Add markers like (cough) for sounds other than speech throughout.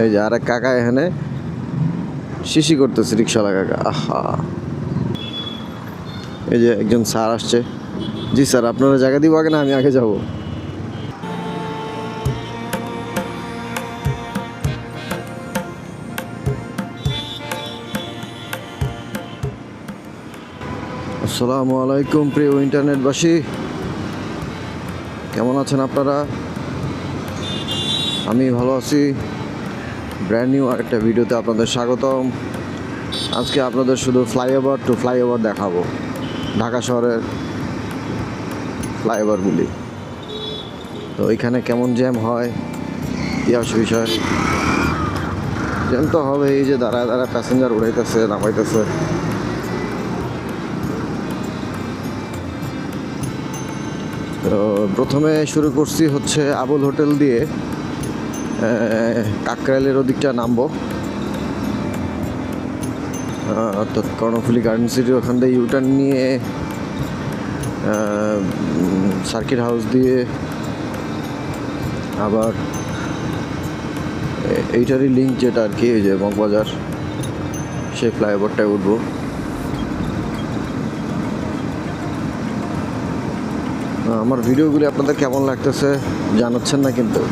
এই যে আর এক কাকা এখানে শিশি করতেছে রিক্সাওয়ালা কাকা, আহা। এই যে একজন স্যার আসছে। জি স্যার, আপনারা জায়গা দিব আগে না? আমি আগে যাব। আসসালামু আলাইকুম প্রিয় ইন্টারনেটবাসী। কেমন আছেন আপনারা? আমি ভালো আছি। ব্র্যান্ড নিউ আরেকটা ভিডিওতে আপনাদের স্বাগতম। আজকে আপনাদের শুধু ফ্লাইওভার টু ফ্লাইওভার দেখাবো। ঢাকা শহরের ফ্লাইওভারগুলি তো এখানে কেমন জ্যাম হয়, ইতিহাস বিষয়। জ্যাম তো হবে এই যে দাঁড়ায় দাঁড়ায় প্যাসেঞ্জার উড়াইতেছে, নামাইতেছে। তো প্রথমে শুরু করছি হচ্ছে আবুল হোটেল দিয়ে। কাকরাইলের ওদিকটা নামবো। অর্থাৎ কর্ণফুলি গার্ডেন সিটির ওখান দিয়ে ইউটার্ন নিয়ে সার্কিট হাউস দিয়ে আবার এইটারই লিঙ্ক যেটা আর কি ওই যে মগবাজার, সেই ফ্লাইওভারটায় উঠবো। আমার ভিডিওগুলি আপনাদের কেমন লাগতেছে জানাচ্ছেন না কিন্তু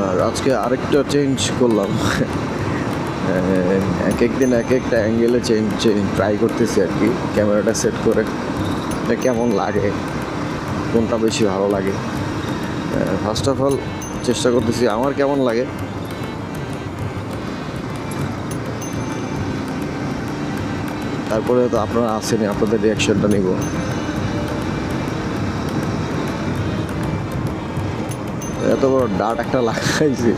আর আজকে আরেকটা চেঞ্জ করলাম। এক এক দিন এক একটা অ্যাঙ্গেলে চেঞ্জ চেঞ্জ ট্রাই করতেছি আর কি ক্যামেরাটা সেট করে। কেমন লাগে, কোনটা বেশি ভালো লাগে। ফার্স্ট অফ অল চেষ্টা করতেছি আমার কেমন লাগে। তারপরে তো আপনারা আসেনি, আপনাদের রিয়াকশনটা নিব। এত বড় ডাট একটা লাগাইছে।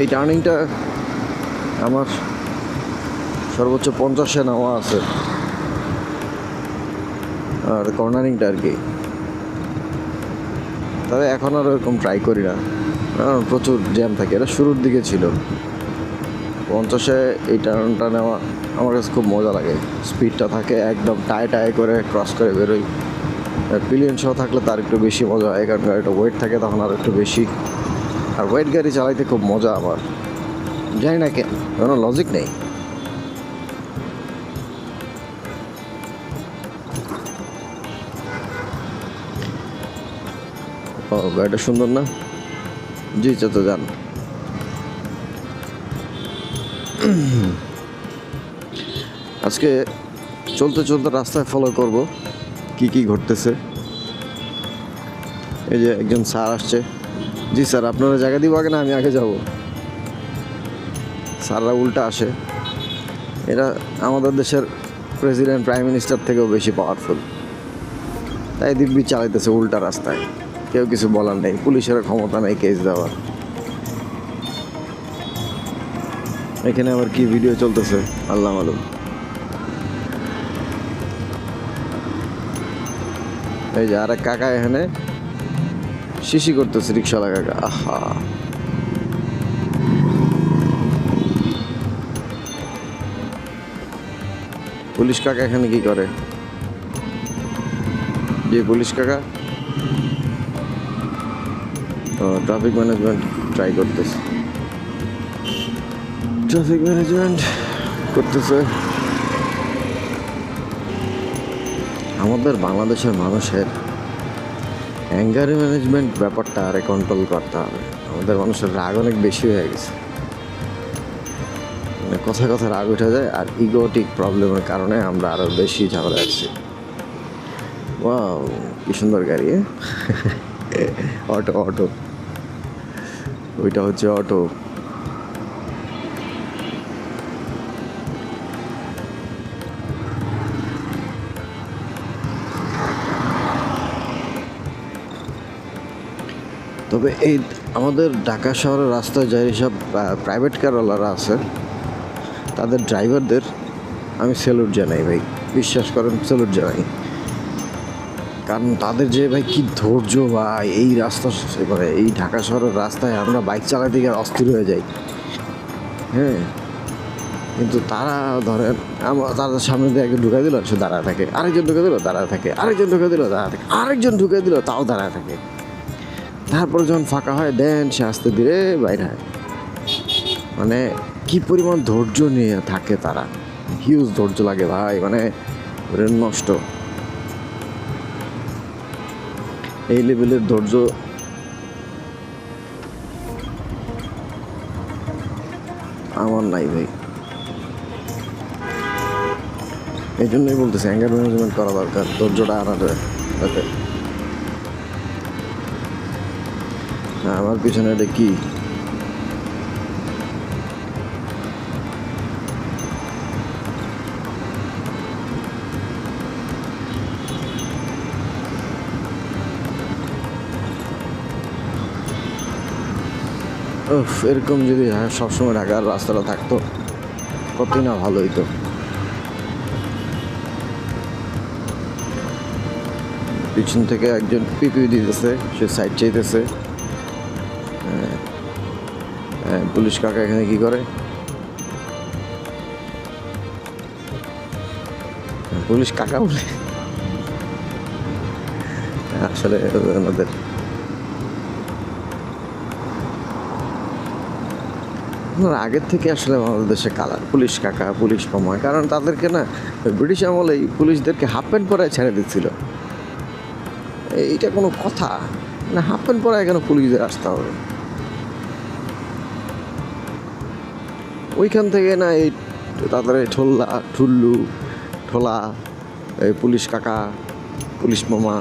এই টার্নিংটা আমার সর্বোচ্চ পঞ্চাশে নেওয়া আছে। আর কর্নারিংটা আর কি। তবে এখন আর ওরকম ট্রাই করি না। প্রচুর জ্যাম থাকে। এটা শুরুর দিকে ছিল। পঞ্চাশে এই টার্নটা নেওয়া আমার কাছে খুব মজা লাগে। স্পিডটা থাকে একদম টায় টায় করে ক্রস করে বেরোই। পিলিয়ন সহ থাকলে তার একটু বেশি মজা হয়, কারণ গাড়িটা ওয়েট থাকে তখন আর একটু বেশি। আর ওয়েট গাড়ি চালাইতে খুব মজা আমার। জানি না কেন কোনো লজিক নেই। ও, গাড়িটা সুন্দর না? জি, চাচা, যান। (clears throat) আজকে চলতে চলতে রাস্তায় ফলো করব, কি কি ঘটতেছে। এই যে একজন স্যার আসছে। জি স্যার, আপনারা জায়গা দিব আগে না? আমি আগে যাব। স্যাররা উল্টা আসে। এরা আমাদের দেশের প্রেসিডেন্ট প্রাইম মিনিস্টার থেকেও বেশি পাওয়ারফুল তাই দিব্যি চালাইতেছে উল্টা রাস্তায়। কেউ কিছু বলার নেই। পুলিশের ক্ষমতা নেই কেস দেওয়ার। এখানে আবার কি ভিডিও চলতেছে? আল্লাহ মালুম। এই যে আর এক কাকা এখানে শিশি করতেছে রিক্সাওয়ালা কাকা। আহা। পুলিশ কাকা এখানে কি করে? যে পুলিশ কাকা? ট্রাফিক ম্যানেজমেন্ট ট্রাই করতেছে। ট্রাফিক ম্যানেজমেন্ট করতেছে। আমাদের বাংলাদেশের মানুষের অ্যাঙ্গার ম্যানেজমেন্ট ব্যাপারটা আরে কন্ট্রোল করতে হবে। আমাদের মানুষের রাগ অনেক বেশি হয়ে গেছে। মানে কথা কথা রাগ উঠে যায় আর ইগোটিক প্রবলেমের কারণে আমরা আরও বেশি ঝামেলা আছি। ওয়াও কি সুন্দর গাড়ি (laughs) অটো অটো। ওইটা হচ্ছে অটো। তবে এই আমাদের ঢাকা শহরের রাস্তায় যে সব প্রাইভেট কারওয়ালারা আছে তাদের ড্রাইভারদের আমি স্যালুট জানাই ভাই। বিশ্বাস করেন স্যালুট জানাই। কারণ তাদের যে ভাই কি ধৈর্য বা এই রাস্তা মানে এই ঢাকা শহরের রাস্তায় আমরা বাইক চালাতে গিয়ে অস্থির হয়ে যাই। হ্যাঁ কিন্তু তারা ধরেন আমার তাদের সামনে দিয়ে একজন ঢুকে দিল, সে দাঁড়ায় থাকে। আরেকজন ঢুকে দিল, দাঁড়ায় থাকে। আরেকজন ঢুকে দিল, দাঁড়ায় থাকে। আরেকজন ঢুকে দিল, তাও দাঁড়ায় থাকে। তারপরে যখন ফাঁকা হয় দেন সে আস্তে ধীরে বাইরে হয়। মানে কি পরিমাণ ধৈর্য নিয়ে থাকে তারা। হিউজ ধৈর্য লাগে ভাই মানে নষ্ট। এই লেভেলের ধৈর্য। আমার নাই ভাই। এই জন্যই বলতেছি অ্যাঙ্গার ম্যানেজমেন্ট করা দরকার, ধৈর্যটা আনা যায় আমার পিছনে এটা কি? এরকম যদি সবসময় ঢাকার রাস্তাটা থাকতো, কতই না ভালো হইতো। পিছন থেকে একজন পিপি দিতেছে, সে সাইড চাইতেছে। পুলিশ কাকা এখানে কি করে? পুলিশ কাকা বলে? আসলে ওনাদের আগের থেকে আসলে আমাদের দেশে কালার, পুলিশ কাকা, পুলিশ কমায় কারণ তাদেরকে না, ব্রিটিশ আমলে পুলিশদেরকে হাফ প্যান্ট পরে ছেড়ে দিচ্ছিল। এইটা কোনো কথা। না, হাফ প্যান্ট পরে কেন পুলিশদের আসতে হবে? ওইখান থেকে না এই তাদের এই ঠোল্লা, ঠুল্লু, ঠোলা, এই পুলিশ কাকা, পুলিশ মামা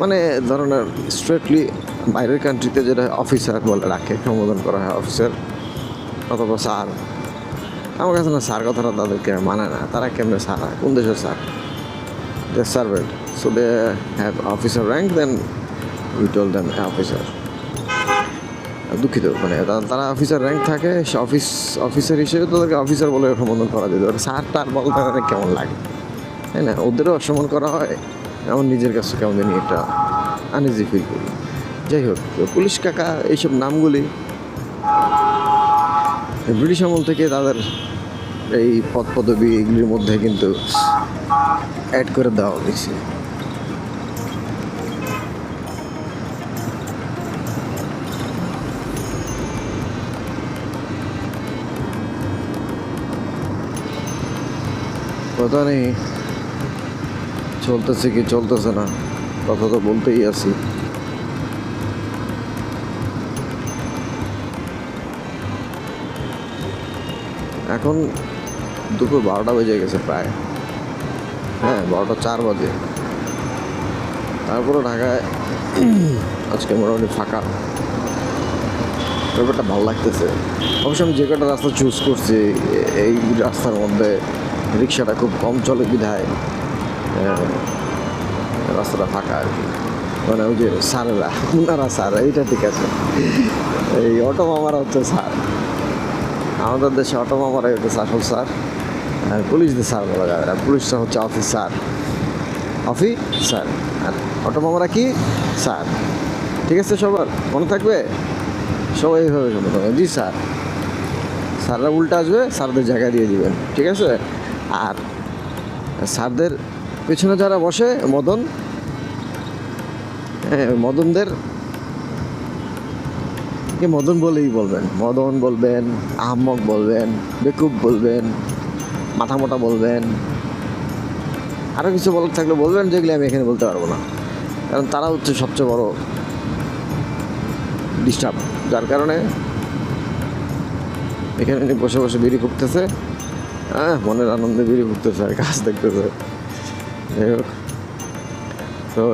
মানে ধরনের স্ট্রেটলি বাইরের কান্ট্রিতে যেটা অফিসার বলে রাখে, সম্বোধন করা হয় অফিসার অথবা স্যার আমার কাছে না স্যার কথাটা তাদেরকে মানে না, তারা কেমনে স্যার হয়, কোন দেশের sir they servant so they have officer rank then we told them officer দুঃখিত মানে তারা অফিসার র্যাঙ্ক থাকে অফিস অফিসার হিসেবে তাদেরকে অফিসার বলে সম্বোধন করা যেতে স্যার টার বলতে তাদের কেমন লাগে, তাই না? ওদেরও অসম্মান করা হয় আমার নিজের কাছে কেমন জানি একটা আনইজি ফিল করি। যাই হোক পুলিশ কাকা, এইসব নামগুলি, ব্রিটিশ আমল থেকে তাদের এই পদ পদবি এগুলির মধ্যে কিন্তু অ্যাড করে দেওয়া হয়েছে। কথা নেই। চলতেছে কি চলতেছে না, কথা তো বলতেই আছি। এখন দুপুর বারোটা বেজে গেছে প্রায়। হ্যাঁ বারোটা চার বাজে। তারপরে ঢাকায় আজকে মোটামুটি ফাঁকা। ব্যাপারটা ভালো লাগতেছে। অবশ্য আমি যে কটা রাস্তা চুজ করছি, এই রাস্তার মধ্যে রিক্সাটা খুব কম চলে বিধায় রাস্তাটা ফাঁকা আর কি। মানে ওই যে স্যারেরা, ওনারা স্যার, এইটা ঠিক আছে। এই অটো মামারা হচ্ছে স্যার। আমাদের দেশে অটো মামারাই হচ্ছে আসল স্যার। আর পুলিশদের স্যার বলা যাবে না পুলিশটা হচ্ছে অফিসার অফিসার আর অটো মামারা কি? স্যার। ঠিক আছে সবার? মনে থাকবে? সবাই এইভাবে শুনে জি স্যার। স্যাররা উল্টা আসবে, স্যারদের জায়গা দিয়ে দিবেন। ঠিক আছে? আর স্যারদের পেছনে যারা বসে, মদন হ্যাঁ মদনদের মদন বলেই বলবেন। মদন বলবেন, আহমক বলবেন, বেকুব বলবেন, মাথা মোটা বলবেন আরও কিছু বলার থাকলে বলবেন, যেগুলি আমি এখানে বলতে পারব না। কারণ তারা হচ্ছে সবচেয়ে বড় ডিস্টার্ব যার কারণে এখানে বসে বসে বিড়ি ফুটতেছে হ্যাঁ মনের আনন্দে বিড়ি ফুটতেছে আর কাজ দেখতেছে। যাই হোক। তো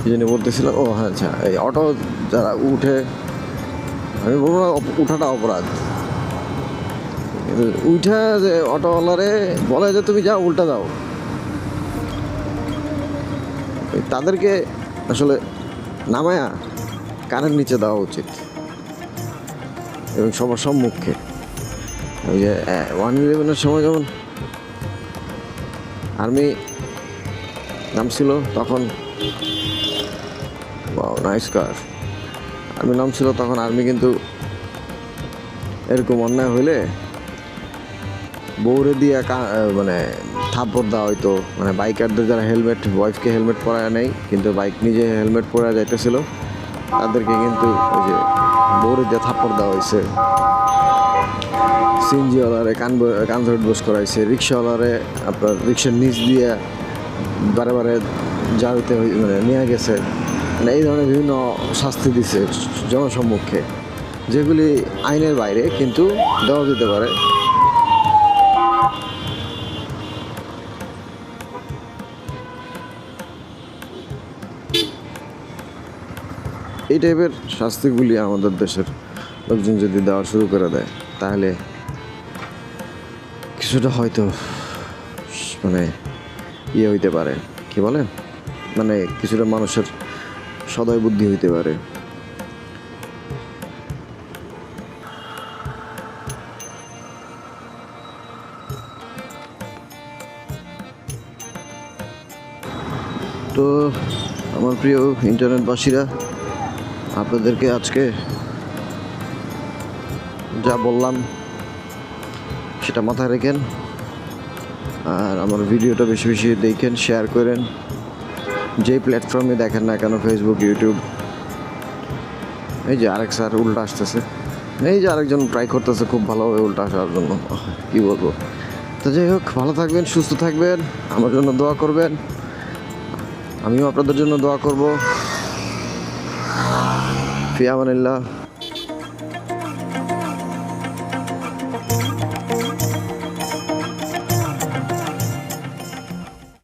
কি জানি বলতেছিলাম, ও হ্যাঁ আচ্ছা এই অটো যারা উঠে, আমি বলব না উঠাটা অপরাধ। উঠে যে অটোওয়ালারে বলে যে, তুমি যাও, উল্টা দাও। তাদেরকে আসলে নামায়া কানের নিচে দেওয়া উচিত। এবং সবার সম্মুখে। ওই যে ওয়ান ইলেভেনের সময় যখন আর্মি নামছিল, তখন নাইস কার আর্মি নামছিল, তখন আর্মি কিন্তু এরকম অন্যায় হইলে বউরে দিয়ে মানে থাপ্পড় দেওয়া হয়তো মানে বাইকারদের যারা হেলমেট ওয়াইফকে হেলমেট পরায় নেই, কিন্তু বাইক নিজে হেলমেট পরে যাইতেছিল। তাদেরকে কিন্তু ওই যে বউরে দিয়ে থাপ্পড় দেওয়া হয়েছে। সিনজিওয়ালারে কান কান ধরে বস করাইছে, রিক্সাওয়ালারে আপনার রিক্সার নিচ দিয়ে বারে বারে হই- মানে নিয়ে গেছে। মানে এই ধরনের বিভিন্ন শাস্তি দিছে জনসম্মুখে। যেগুলি আইনের বাইরে কিন্তু দেওয়া যেতে পারে। এই টাইপের শাস্তিগুলি আমাদের দেশের লোকজন যদি দেওয়া শুরু করে দেয়, তাহলে কিছুটা হয়তো মানে ইয়ে হইতে পারে। কি বলে? মানে কিছুটা মানুষের সদয় বুদ্ধি হইতে পারে। তো আমার প্রিয় ইন্টারনেটবাসীরা আপনাদেরকে আজকে যা বললাম সেটা মাথায় রেখেন। আর আমার ভিডিওটা বেশি বেশি দেখেন শেয়ার করেন। যেই প্ল্যাটফর্মে দেখেন না কেন ফেসবুক ইউটিউব এই যে আরেক স্যার উল্টা আসতেছে। এই যে আরেকজন ট্রাই করতেছে খুব ভালোভাবে উল্টা আসার জন্য। কি বলব? তো যাই হোক, ভালো থাকবেন, সুস্থ থাকবেন, আমার জন্য দোয়া করবেন। আমিও আপনাদের জন্য দোয়া করব। ফিয়ামানিল্লাহ